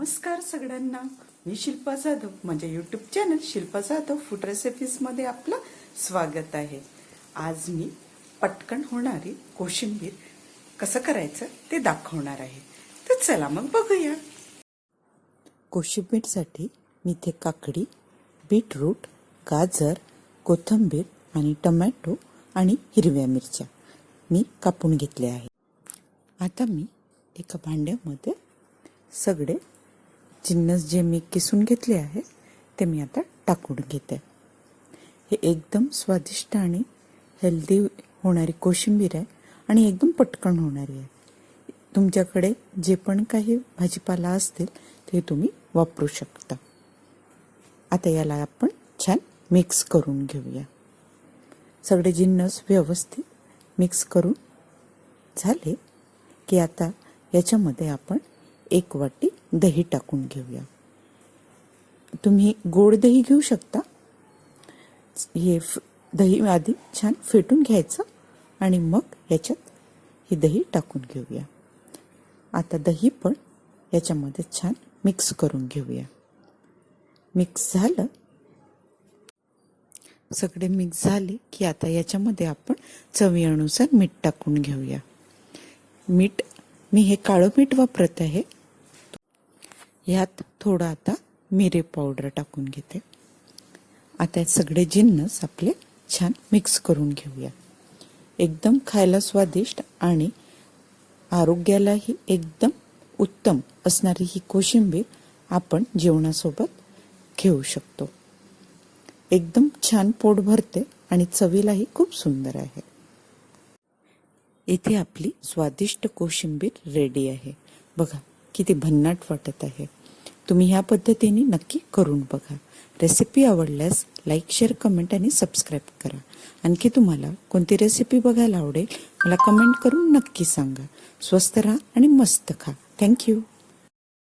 नमस्कार सगळ्यांना. मी शिल्पा जाधव. माझ्या YouTube channel Shilpa Jadhav food रेसिपीजमध्ये आपलं स्वागत आहे. आज मी पटकन होणारी कोशिंबीर कसं करायचं ते दाखवणार आहे. तर चला मग बघूया. कोशिंबीरसाठी मी इथे काकडी बीटरूट गाजर कोथिंबीर आणि टमॅटो आणि हिरव्या मिरच्या मी कापून घेतल्या आहे आता मी एका भांड्यामध्ये सगळे जिन्नस जे मी किसून घेतले आहे ते मी आता टाकून घेते. हे एकदम स्वादिष्ट आणि हेल्दी होणारी कोशिंबीर आहे आणि एकदम पटकन होणारी आहे. तुमच्याकडे जे पण काही भाजीपाला असतील ते तुम्ही वापरू शकता. आता याला आपण छान मिक्स करून घेऊया. सगळे जिन्नस व्यवस्थित मिक्स करून झाले की आता याच्यामध्ये आपण एक वाटी दही टाकून घेऊया. तुम्ही गोड दही घेऊ शकता. हे फ- दही आधी छान फेटून घ्यायचं आणि मग याच्यात ही दही टाकून घेऊया. आता दही पण याच्यामध्ये छान मिक्स करून घेऊया. मिक्स झालं. सगळे मिक्स झाले की आता याच्यामध्ये आपण चवीनुसार मीठ टाकून घेऊया. मीठ मी हे काळं मीठ वापरत आहे. ह्यात थोडं आता मिरे पावडर टाकून घेते. आता सगळे जिन्नस आपले छान मिक्स करून घेऊया. एकदम खायला स्वादिष्ट आणि आरोग्यालाही एकदम उत्तम असणारी ही कोशिंबीर आपण जेवणासोबत घेऊ शकतो. एकदम छान पोट भरते आणि चवीलाही खूप सुंदर आहे. इथे आपली स्वादिष्ट कोशिंबीर रेडी आहे. बघा किती भन्नाट वाटत आहे. तुम्ही ह्या पद्धतीने नक्की करून बघा. रेसिपी आवडल्यास लाईक शेअर कमेंट आणि सबस्क्राईब करा. आणखी तुम्हाला कोणती रेसिपी बघायला आवडेल मला कमेंट करून नक्की सांगा. स्वस्त राहा आणि मस्त खा. थँक्यू